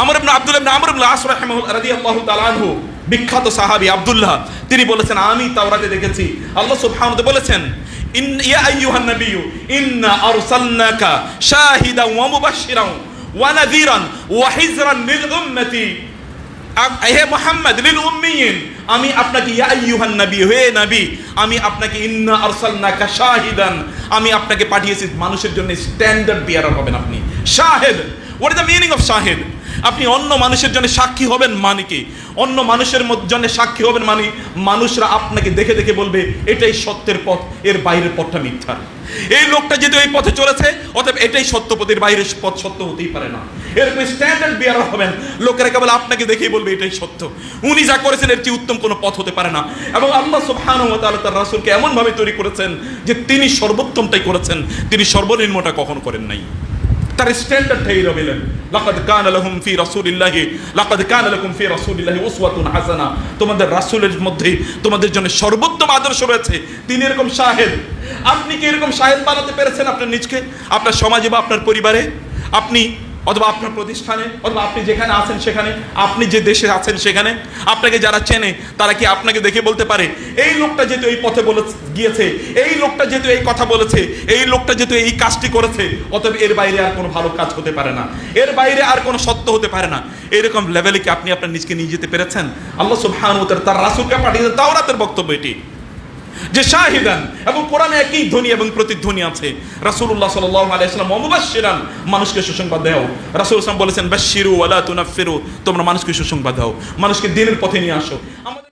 আমর ইবনে আব্দুল্লাহ ইবনে বিখ্যাত সাহাবী আব্দুল্লাহ, তিনি বলেছেন, আমি তাওরাতে দেখেছি। আল্লাহ সুবহানাহু বলেছেন, ইন, ইয়া আইয়ুহান নাবিয়্যু, ইন্না আরসালনাকা শাহিদান ওয়া মুবাশশিরান ওয়া নাযীরান ওয়া হিজরান লিল উম্মতি। হে মোহাম্মদ, লিল উম্মিয়িন, আমি আপনাকে ইয়া আইয়ুহান নবী, হে নবী, আমি আপনাকে ইন্না আরসালনাকা শাহিদান, আমি আপনাকে পাঠিয়েছি মানুষের জন্য স্ট্যান্ডার্ড বিয়ারার হবেন আপনি। Shahed what is the meaning of Shahed আপনি অন্য মানুষের জন্য সাক্ষী হবেন মানে কি? অন্য মানুষের জন্য সাক্ষী হবেন মানে মানুষরা আপনাকে দেখে দেখে বলবে, এটাই সত্যের পথ, এর বাইরের পথটা মিথ্যা। এই লোকটা যদি এই পথে চলেছে, অতএব এটাই সত্য পথের বাইরের পথ সত্য হতেই পারে না। এরকম স্ট্যান্ডার্ড বিয়ার হবেন, লোকেরা কেবল আপনাকে দেখেই বলবে, এটাই সত্য। উনি যা করেছেন, এর চেয়ে উত্তম কোনো পথ হতে পারে না। এবং আল্লাহ তাআলা তার রাসুলকে এমনভাবে তৈরি করেছেন যে তিনি সর্বোত্তমটাই করেছেন। তিনি সর্বনিম্নটা কখনো করেন নাই। তার স্ট্যান্ডার্ডটা এই রবিলেন লাকাদ কান লাহুম ফি রাসূলিল্লাহি, লাকাদ কানা লাকুম ফি রাসূলিল্লাহি উসওয়াতুন হাসানা। তোমাদের রাসূলের মধ্যে তোমাদের জন্য সর্বোত্তম আদর্শ রয়েছে। তিনি এরকম শাহেদ। আপনি কি এরকম শাহেদ বানাতে পেরেছেন আপনার নিজকে? আপনার সমাজে বা আপনার পরিবারে? আপনি অথবা আপনার প্রতিষ্ঠানে, অথবা আপনি যেখানে আছেন সেখানে, আপনি যে দেশে আছেন সেখানে, আপনাকে যারা চেনে, তারা কি আপনাকে দেখে বলতে পারে? এই লোকটা যেহেতু এই পথে বলে গিয়েছে, এই লোকটা যেহেতু এই কথা বলেছে, এই লোকটা যেহেতু এই কাজটি করেছে, অতএব এর বাইরে আর কোনো ভালো কাজ হতে পারে না। এর বাইরে আর কোনো সত্য হতে পারে না। এরকম লেভেলে কি আপনি আপনার নিজকে নিয়ে যেতে পেরেছেন? আল্লাহ তাআলা তার রাসূলকে পাঠিয়েছেন, তাওরাতের বক্তব্য এটি। যে শাহিদান এবং কোরআনে একই ধ্বনি এবং প্রতিধ্বনি আছে। আলাইহি সাল্লাম মুবাশশিরান মানুষকে সুসংবাদ দাও রাসূল সাল্লাল্লাহু বলেছেন, বাশশিরু ওয়ালা তুনাফিরু তোমরা মানুষকে সুসংবাদ দাও। মানুষকে দিনের পথে নিয়ে আসো। আমাদের